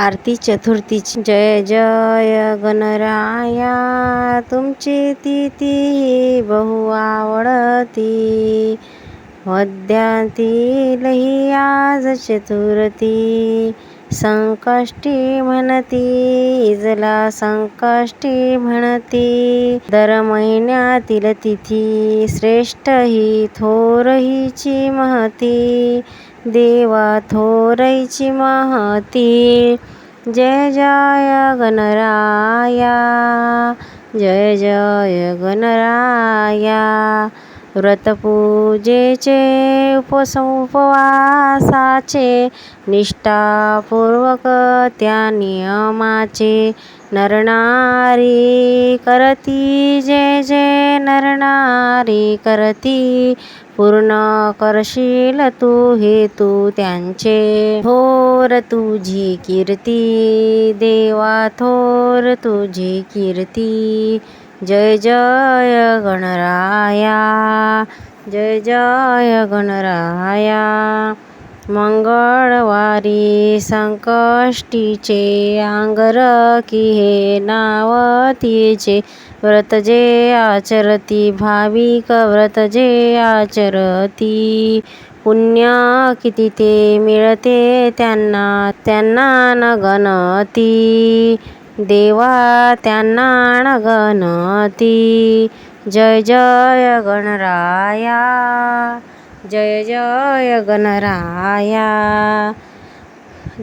आरती चतुर्थीची. जय जय गणराया तुमची तिथी बहु आवडती. मध्यातीलही आज चतुर्थी. संकष्टी म्हणती इजला संकष्टी म्हणती. दर महिन्यातील तिथी श्रेष्ठ ही थोर हिची महती. देवा थोरैची महती. जय जय गणराया. जय जय गणराया. व्रतपूजेचे उपस उपवासाचे निष्ठापूर्वक त्या नियमाचे नरनारी करती. जे जे नरनारी करती पूर्ण करशील तू हे तू त्यांचे. थोर तुझी कीर्ती देवा थोर तुझी कीर्ती. जय जय गणराया जय जय गणराया. मंगळवारी संकष्टीचे अंगरकी हे नाव तिचे. व्रत जे आचरती भाविक व्रत जे आचरती. पुण्य किती ते मिळते त्यांना त्यांना न गणती देवा त्यांना न गणती जय जय गणराया. जय जय गणराया.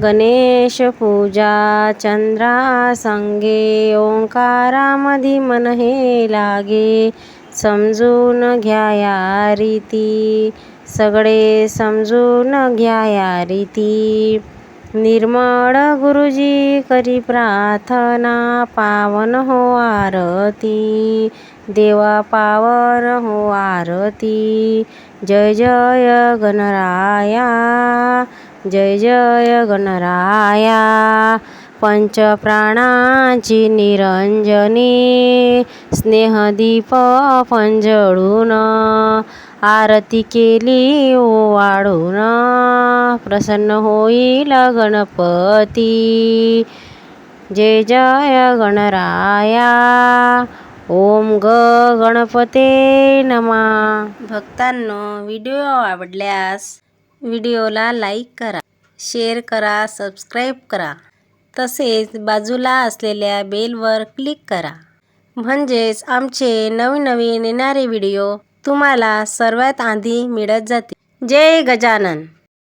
गणेश पूजा चंद्रा संगे. ओंकारामधी मन हे लागे. समजून घ्या या रीती. सगळे समजून घ्या या रीती. निर्मळ गुरुजी करी प्रार्थना पावन हो आरती. देवा पावन हो आरती. जय जय गणराया जय जय गणराया. पंचप्राणाची निरंजनी स्नेहदीप पंजळून आरती केली वाढून प्रसन्न होईल गणपती. जय जय गणराया. ओम ग गणपते नमा. भक्तांनो व्हिडिओ आवडल्यास व्हिडिओला लाईक करा शेअर करा सबस्क्राईब करा. तसेच बाजूला असलेल्या बेलवर क्लिक करा. म्हणजेच आमचे नवीन नवीन येणारे व्हिडिओ तुम्हाला सर्वात आधी मिळत जाते. जय गजानन.